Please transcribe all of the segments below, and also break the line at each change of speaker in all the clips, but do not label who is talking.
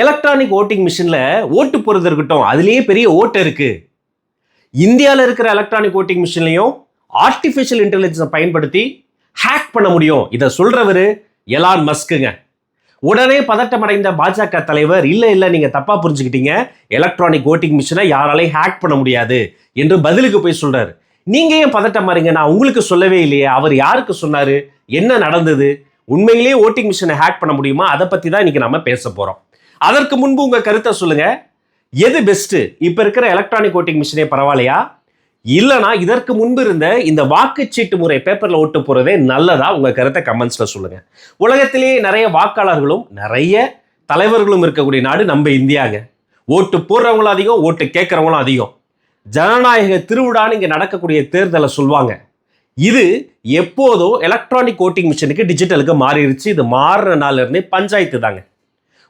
Electronic voting மிஷினில் ஓட்டு போகிறது இருக்கட்டும் அதுலேயே பெரிய ஓட்டு இருக்குது இந்தியாவில் இருக்கிற எலக்ட்ரானிக் ஓட்டிங் மிஷின்லையும் ஆர்டிஃபிஷியல் இன்டெலிஜென்ஸை பயன்படுத்தி ஹேக் பண்ண முடியும். இதை சொல்கிறவர் எலான் மஸ்க்குங்க உடனே பதட்டமடைந்த பாஜக தலைவர் இல்லை இல்லை நீங்கள் தப்பாக புரிஞ்சுக்கிட்டீங்க. எலக்ட்ரானிக் ஓட்டிங் மிஷினை யாராலையும் ஹேக் பண்ண முடியாது என்று பதிலுக்கு போய் சொல்கிறார் நீங்கள் ஏன் பதட்டம் மாறீங்க? நான் உங்களுக்கு சொல்லவே இல்லையே. அவர் யாருக்கு சொன்னார்? என்ன நடந்தது? உண்மையிலேயே ஓட்டிங் மிஷினை ஹேக் பண்ண முடியுமா? அதை பற்றி தான் இன்றைக்கி நம்ம பேச போகிறோம் அதற்கு முன்பு உங்கள் கருத்தை சொல்லுங்க. எது பெஸ்ட்டு இப்போ இருக்கிற எலக்ட்ரானிக் ஓட்டிங் மிஷினே பரவாயில்லையா? இல்லைனா இதற்கு முன்பு இருந்த இந்த வாக்குச்சீட்டு முறை பேப்பரில் ஓட்டு போகிறதே நல்லதா? உங்கள் கருத்தை கமெண்ட்ஸில் சொல்லுங்கள் உலகத்திலேயே நிறைய வாக்காளர்களும் நிறைய தலைவர்களும் இருக்கக்கூடிய நாடு நம்ம இந்தியாங்க. ஓட்டு போடுறவங்களும் அதிகம் ஓட்டு கேட்குறவங்களும் அதிகம். ஜனநாயக திருவிழான்னு இங்கே நடக்கக்கூடிய தேர்தலை சொல்லுவாங்க இது எப்போதோ எலக்ட்ரானிக் ஓட்டிங் மிஷினுக்கு டிஜிட்டலுக்கு மாறிடுச்சு இது மாறுற நாள்ல இருந்தே பஞ்சாயத்து தாங்க.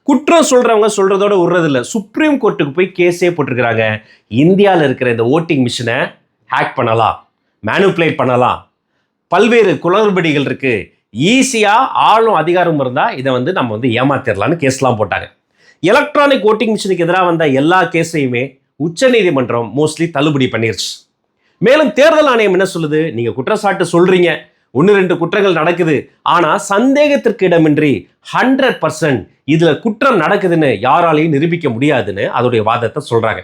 குற்றம் சொல்றவங்க சொல்றதோட விடுறதில்ல சுப்ரீம் கோர்ட்டுக்கு போய் கேஸே போட்டிருக்கிறாங்க. இந்தியாவில் இருக்கிற இந்த ஓட்டிங் மிஷினை ஹேக் பண்ணலாம். மேனுப்புலேட் பண்ணலாம். பல்வேறு குளறுபடிகள் இருக்கு. ஈஸியாக ஆளும் அதிகாரம் இருந்தால் இதை வந்து நம்ம வந்து ஏமாத்திடலான்னு கேஸ்லாம் போட்டாங்க. எலக்ட்ரானிக் ஓட்டிங் மிஷினுக்கு எதிராக வந்த எல்லா கேஸையுமே உச்சநீதிமன்றம் மோஸ்ட்லி தள்ளுபடி பண்ணிருச்சு. மேலும் தேர்தல் ஆணையம் என்ன சொல்லுது? நீங்கள் குற்றச்சாட்டு சொல்றீங்க. ஒன்று ரெண்டு குற்றங்கள் நடக்குது. ஆனால் சந்தேகத்திற்கு இடமின்றி ஹண்ட்ரட் பர்சன்ட் இதில் குற்றம் நடக்குதுன்னு யாராலையும் நிரூபிக்க முடியாதுன்னு அதோடைய வாதத்தை சொல்கிறாங்க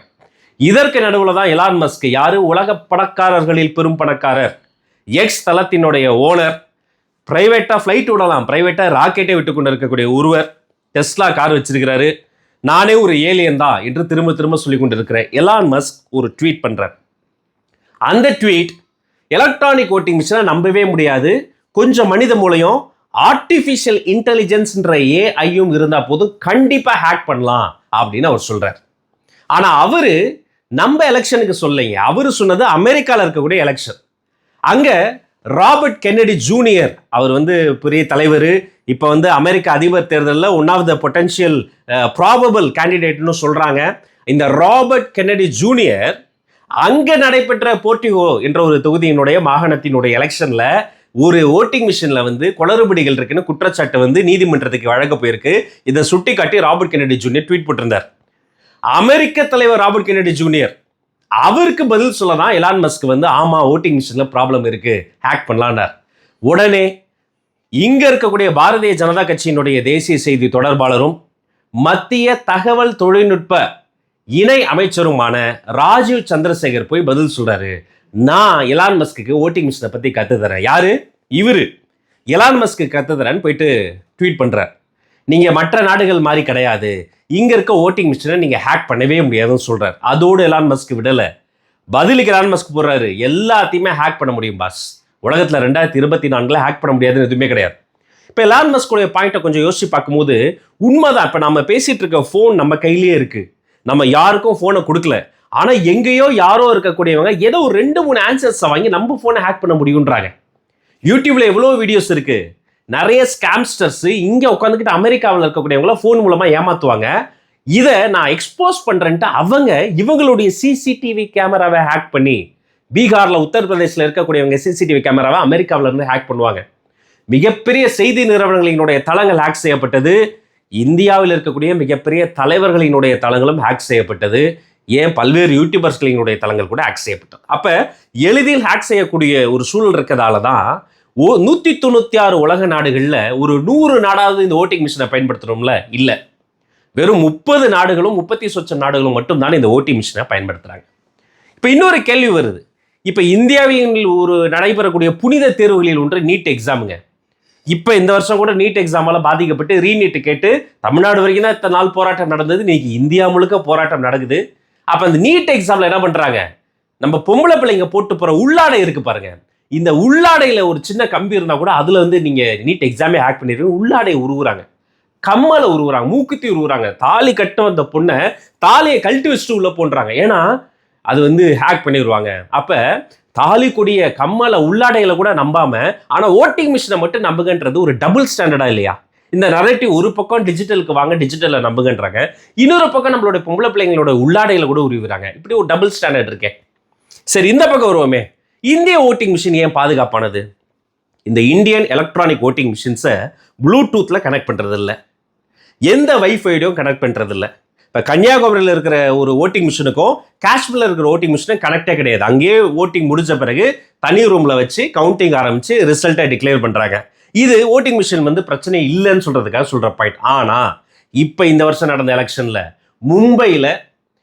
இதற்கு நடுவில் தான் எலான் மஸ்க் யார்? உலக பணக்காரர்களில் பெரும் பணக்காரர். எக்ஸ் தளத்தினுடைய ஓனர் பிரைவேட்டாக ஃப்ளைட் விடலாம். பிரைவேட்டாக ராக்கெட்டை விட்டு கொண்டு இருக்கக்கூடிய ஒருவர் டெஸ்லா கார் வச்சிருக்கிறாரு. நானே ஒரு ஏலியன் தான் என்று திரும்ப திரும்ப சொல்லி கொண்டிருக்கிறேன். எலான் மஸ்க் ஒரு ட்வீட் பண்றார். அந்த ட்வீட் எலக்ட்ரானிக் ஓட்டிங் மிஷினை நம்பவே முடியாது. கொஞ்சம் மனித மூலையும் ஆர்டிஃபிஷியல் இன்டெலிஜென்ஸ்ன்ற ஏஐயும் இருந்தால் போதும் கண்டிப்பாக ஹேக் பண்ணலாம் அப்படின்னு அவர் சொல்கிறார் ஆனால் அவர் நம்ம எலெக்ஷனுக்கு சொல்லைங்க அவர் சொன்னது அமெரிக்காவில் இருக்கக்கூடிய எலெக்ஷன் அங்கே ராபர்ட் கென்னடி ஜூனியர் அவர் வந்து பெரிய தலைவர். இப்போ வந்து அமெரிக்க அதிபர் தேர்தலில் one of the potential probable கேண்டிடேட்னு சொல்கிறாங்க இந்த ராபர்ட் கென்னடி ஜூனியர் அங்கே நடைபெற்ற போர்ட்டிகோ என்ற ஒரு தொகுதியினுடைய மாகாணத்தினுடைய எலெக்ஷனில் ஒரு ஓட்டிங் மிஷினில் வந்து குளறுபடிகள் இருக்குன்னு குற்றச்சாட்டு வந்து நீதிமன்றத்துக்கு வழங்க போயிருக்கு. இதை சுட்டி காட்டி ராபர்ட் கெனடி ஜூனியர் ட்வீட் போட்டிருந்தார். அமெரிக்க தலைவர் ராபர்ட் கெனடி ஜூனியர் அவருக்கு பதில் சொல்ல தான் எலான் மஸ்க் வந்து ஆமா ஓட்டிங் மிஷின்ல ப்ராப்ளம் இருக்கு ஹேக் பண்ணலான்னார் உடனே இங்க இருக்கக்கூடிய பாரதிய ஜனதா கட்சியினுடைய தேசிய செய்தி தொடர்பாளரும் மத்திய தகவல் தொழில்நுட்ப இணை அமைச்சருமான ராஜீவ் சந்திரசேகர் போய் பதில் சொல்றாரு. நான் எலான் மஸ்க்கு ஓட்டிங் மிஷினை பத்தி கத்து தரேன். யாரு? இவரு. எலான் மஸ்க்கு கத்து போயிட்டு ட்வீட் பண்றார். நீங்க மற்ற நாடுகள் மாதிரி கிடையாது. இங்க இருக்க ஓட்டிங் மிஷினை நீங்க ஹேக் பண்ணவே முடியாதுன்னு சொல்றார். அதோடு எலான் மஸ்க் விடல. பதிலுக்கு எலான் மஸ்க் போடுறாரு. எல்லாத்தையுமே ஹேக் பண்ண முடியும் பாஸ். உலகத்தில் ரெண்டாயிரத்தி இருபத்தி நான்கில் ஹேக் பண்ண முடியாதுன்னு எதுவுமே கிடையாது. இப்போ எலான் மஸ்கோடைய பாயிண்ட்டை கொஞ்சம் யோசிச்சு பார்க்கும்போது உண்மைதான். இப்போ நம்ம பேசிட்டு இருக்க ஃபோன் நம்ம கையிலேயே இருக்குது நம்ம யாருக்கும் ஃபோனை கொடுக்கல. ஆனால் எங்கேயோ யாரோ இருக்கக்கூடியவங்க ஏதோ ஒரு ரெண்டு மூணு ஆன்சர்ஸை வாங்கி நம்ம ஃபோனை ஹேக் பண்ண முடியுன்றாங்க. யூடியூப்ல எவ்வளோ வீடியோஸ் இருக்கு. நிறைய ஸ்கேம்ஸ்டர்ஸ் இங்கே உட்காந்துக்கிட்டு அமெரிக்காவில் இருக்கக்கூடியவங்கள ஃபோன் மூலமாக ஏமாத்துவாங்க. இதை நான் எக்ஸ்போஸ் பண்ணுறேன்ட்டு அவங்க இவங்களுடைய சிசிடிவி கேமராவை ஹேக் பண்ணி பீகாரில் உத்தரப்பிரதேசில் இருக்கக்கூடியவங்க சிசிடிவி கேமராவை அமெரிக்காவிலேருந்து ஹேக் பண்ணுவாங்க. மிகப்பெரிய செய்தி நிறுவனங்களினுடைய தளங்கள் ஹேக் செய்யப்பட்டது. இந்தியாவில் இருக்கக்கூடிய மிகப்பெரிய தலைவர்களினுடைய தளங்களும் ஹேக் செய்யப்பட்டது. ஏன்? பல்வேறு யூடியூபர்ஸ்களினுடைய தளங்கள் கூட ஹேக் செய்யப்பட்டது. அப்போ எளிதில் ஹேக் செய்யக்கூடிய ஒரு சூழல் இருக்கிறதால தான் ஓ நூற்றி தொண்ணூற்றி ஆறு உலக நாடுகளில் ஒரு நூறு நாடாவது இந்த ஓட்டிங் மிஷினை பயன்படுத்துகிறோம்ல இல்லை. வெறும் முப்பது நாடுகளும் முப்பத்தி சொச்சம் நாடுகளும் மட்டும்தான் இந்த ஓட்டிங் மிஷினை பயன்படுத்துகிறாங்க இப்போ இன்னொரு கேள்வி வருது. இப்போ இந்தியாவில் ஒரு நடைபெறக்கூடிய புனித தேர்வுகளில் ஒன்று நீட் எக்ஸாமுங்க இப்போ இந்த வருஷம் கூட நீட் எக்ஸாமால் பாதிக்கப்பட்டு ரீநீட்டு கேட்டு தமிழ்நாடு வரைக்கும் தான் இத்தனை நாள் போராட்டம் நடந்தது. இன்னைக்கு இந்தியா முழுக்க போராட்டம் நடக்குது. அப்போ அந்த நீட் எக்ஸாமில் என்ன பண்ணுறாங்க நம்ம பொம்பளை பிள்ளைங்க போட்டு போகிற உள்ளாடை இருக்கு பாருங்க. இந்த உள்ளாடையில் ஒரு சின்ன கம்பி இருந்தால் கூட அதில் வந்து நீங்கள் நீட் எக்ஸாமே ஹேக் பண்ணிடுவீங்க உள்ளாடையை உருவுறாங்க. கம்மலை உருவுறாங்க. மூக்குத்தி உருவுறாங்க. தாலி கட்ட வந்த பொண்ணை தாலியை கழட்டி வச்சுட்டு உள்ளே போன்றாங்க. ஏன்னா அது வந்து ஹேக் பண்ணிடுவாங்க அப்போ தாலி கொடிய கம்மலை உள்ளாடைகளை கூட நம்பாம ஆனால் ஓட்டிங் மிஷினை மட்டும் நம்புகன்றது ஒரு டபுள் ஸ்டாண்டர்டா இல்லையா? இந்த நரேட்டிவ் ஒரு பக்கம் டிஜிட்டலுக்கு வாங்க டிஜிட்டலில் நம்புகின்றாங்க இன்னொரு பக்கம் நம்மளோட பொம்பளை பிள்ளைங்களோட உள்ளாடைகளை கூட உருவிறாங்க. இப்படி ஒரு டபுள் ஸ்டாண்டர்ட் இருக்கே. சரி இந்த பக்கம் வருவோமே. இந்திய ஓட்டிங் மிஷின் ஏன் பாதுகாப்பானது? இந்த இந்தியன் எலக்ட்ரானிக் ஓட்டிங் மிஷின்ஸை ப்ளூடூத்தில் கனெக்ட் பண்ணுறதில்ல எந்த வைஃபைடையும் கனெக்ட் பண்ணுறதில்ல இப்போ கன்னியாகுமரியில் இருக்கிற ஒரு ஓட்டிங் மிஷினுக்கும் காஷ்மீரில் இருக்கிற ஓட்டிங் மிஷினும் கனெக்டே கிடையாது. அங்கேயே ஓட்டிங் முடிஞ்ச பிறகு தனி ரூமில் வச்சு கவுண்டிங் ஆரம்பித்து ரிசல்ட்டை டிக்ளேர் பண்ணுறாங்க இது ஓட்டிங் மிஷின் வந்து பிரச்சனை இல்லைன்னு சொல்கிறதுக்காக சொல்கிற பாயிண்ட் ஆனால் இப்போ இந்த வருஷம் நடந்த எலெக்ஷனில் மும்பையில்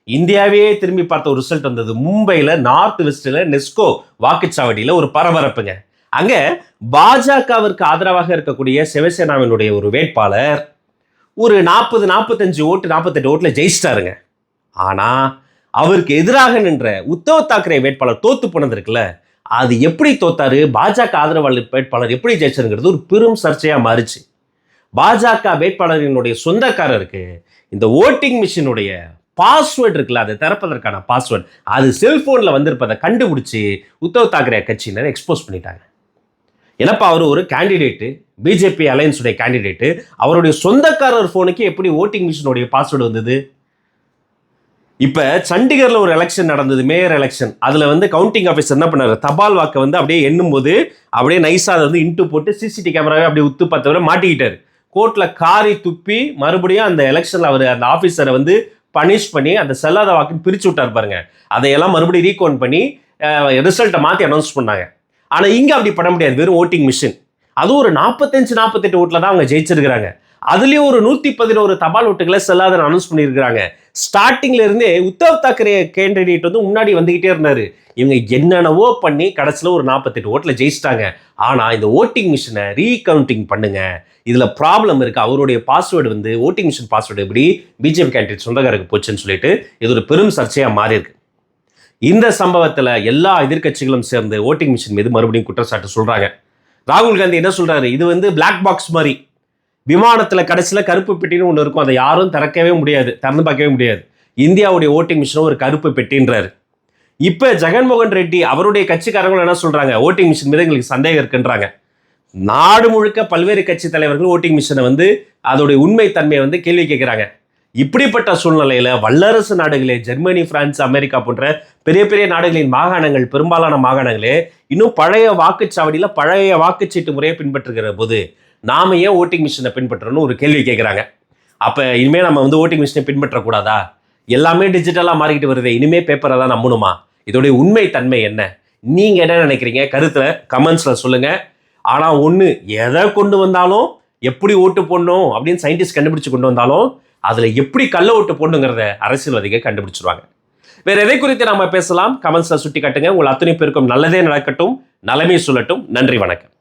இந்தியாவே திரும்பி பார்த்த ஒரு ரிசல்ட் வந்தது. மும்பையில் நார்த் வெஸ்ட்டில் நெஸ்கோ வாக்குச்சாவடியில் ஒரு பரபரப்புங்க. அங்கே பாஜகவிற்கு ஆதரவாக இருக்கக்கூடிய சிவசேனாவினுடைய ஒரு வேட்பாளர் ஒரு நாற்பது நாற்பத்தஞ்சு ஓட்டு நாற்பத்தெட்டு ஓட்டில் ஜெயிச்சிட்டாருங்க. ஆனால் அவருக்கு எதிராக நின்ற உத்தவ் தாக்கரே வேட்பாளர் தோத்து போனது இருக்குல்ல அது எப்படி தோத்தாரு? பாஜக ஆதரவாளர் வேட்பாளர் எப்படி ஜெயிச்சாருங்கிறது ஒரு பெரும் சர்ச்சையாக மாறுச்சு. பாஜக வேட்பாளரினுடைய சொந்தக்காரருக்கு இந்த ஓட்டிங் மிஷினுடைய பாஸ்வேர்டு இருக்குல்ல அதை திறப்பதற்கான பாஸ்வேர்டு அது செல்போனில் வந்திருப்பதை கண்டுபிடிச்சி உத்தவ் தாக்கரே கட்சியினர் எக்ஸ்போஸ் பண்ணிட்டாங்க. ஏன்னப்பா அவர் ஒரு கேண்டிடேட்டு பிஜேபி அலையன்ஸுடைய கேண்டிடேட்டு அவருடைய சொந்தக்காரர் ஃபோனுக்கு எப்படி ஓட்டிங் மிஷினுடைய பாஸ்வேர்டு வந்தது? இப்போ சண்டிகரில் ஒரு எலெக்ஷன் நடந்தது மேயர் எலெக்ஷன் அதில் வந்து கவுண்டிங் ஆஃபீஸர் என்ன பண்ணார்? தபால் வாக்கை வந்து அப்படியே எண்ணும் போது அப்படியே நைஸாக அதை வந்து இன்ட்டு போட்டு சிசிடி கேமராவே அப்படியே உத்து பார்த்தவரை மாட்டிக்கிட்டார். கோர்ட்டில் காரி துப்பி மறுபடியும் அந்த எலெக்ஷனில் அவர் அந்த ஆஃபீஸரை வந்து பனிஷ் பண்ணி அந்த செல்லாத வாக்குன்னு பிரித்து விட்டார் பாருங்க. அதையெல்லாம் மறுபடியும் ரீகவுண்ட் பண்ணி ரிசல்ட்டை மாற்றி அனௌன்ஸ் பண்ணாங்க. ஆனால் இங்கே அப்படி பண்ண முடியாது. வெறும் ஓட்டிங் மிஷின் அதுவும் ஒரு நாற்பத்தஞ்சு நாற்பத்தெட்டு ஓட்டில் தான் அவங்க ஜெயிச்சிருக்கிறாங்க. அதுலேயும் ஒரு நூற்றி பதினோரு தபால் ஓட்டுகளை செல்லாத அனௌன்ஸ் பண்ணியிருக்கிறாங்க. ஸ்டார்டிங்ல இருந்தே உத்தவ் தாக்கரே கேண்டிடேட் வந்து முன்னாடி வந்துகிட்டே இருந்தார். இவங்க என்னென்னவோ பண்ணி கடைசியில் ஒரு நாற்பத்தெட்டு ஓட்டில் ஜெயிச்சிட்டாங்க. ஆனால் இந்த ஓட்டிங் மிஷினை ரீகவுண்டிங் பண்ணுங்க. இதில் ப்ராப்ளம் இருக்கு. அவருடைய பாஸ்வேர்டு வந்து ஓட்டிங் மிஷின் பாஸ்வேர்டு எப்படி பிஜேபி கேண்டிடேட் சொந்தக்காரருக்கு போச்சுன்னு சொல்லிட்டு இது ஒரு பெரும் சர்ச்சையாக மாறி இருக்கு இந்த சம்பவத்தில் எல்லா எதிர்க்கட்சிகளும் சேர்ந்து ஓட்டிங் மிஷின் மீது மறுபடியும் குற்றச்சாட்டு சொல்கிறாங்க ராகுல் காந்தி என்ன சொல்கிறாரு இது வந்து பிளாக் பாக்ஸ் மாதிரி. விமானத்தில் கடைசியில் கருப்பு பெட்டின்னு ஒன்று இருக்கும். அதை யாரும் திறக்கவே முடியாது. திறந்து பார்க்கவே முடியாது. இந்தியாவுடைய ஓட்டிங் மிஷினும் ஒரு கருப்பு பெட்டின்றாரு. இப்போ ஜெகன்மோகன் ரெட்டி அவருடைய கட்சிக்காரங்களும் என்ன சொல்கிறாங்க ஓட்டிங் மிஷின் மீது எங்களுக்கு சந்தேகம் இருக்குன்றாங்க. நாடு முழுக்க பல்வேறு கட்சி தலைவர்கள் ஓட்டிங் மிஷினை வந்து அதோடைய உண்மை தன்மையை வந்து கேள்வி கேட்குறாங்க. இப்படிப்பட்ட சூழ்நிலையில் வல்லரசு நாடுகளே ஜெர்மனி பிரான்ஸ் அமெரிக்கா போன்ற பெரிய பெரிய நாடுகளின் மாகாணங்கள் பெரும்பாலான மாகாணங்களே இன்னும் பழைய வாக்குச்சாவடியில் பழைய வாக்குச்சீட்டு முறையை பின்பற்றுகிற போது நாம ஏன் ஓட்டிங் மிஷினை பின்பற்றணும்னு ஒரு கேள்வி கேட்குறாங்க அப்போ இனிமேல் நம்ம வந்து ஓட்டிங் மிஷினை பின்பற்றக்கூடாதா? எல்லாமே டிஜிட்டலாக மாறிக்கிட்டு வருது இனிமேல் பேப்பரை தான் நம்பணுமா? இதோடைய உண்மை தன்மை என்ன? நீங்கள் என்ன நினைக்கிறீங்க? கருத்தில் கமெண்ட்ஸில் சொல்லுங்கள் ஆனால் ஒன்று எதை கொண்டு வந்தாலும் எப்படி ஓட்டு போடணும் அப்படின்னு சயின்டிஸ்ட் கண்டுபிடிச்சு கொண்டு வந்தாலும் அதில் எப்படி கள்ள ஓட்டு போடணுங்கிறத அரசியல்வாதிகள் கண்டுபிடிச்சிருவாங்க. வேற எதை குறித்து நம்ம பேசலாம்? கமெண்ட்ஸில் சுட்டி காட்டுங்க உங்கள் அத்தனை பேருக்கும் நல்லதே நடக்கட்டும். நலமே சொல்லட்டும். நன்றி வணக்கம்.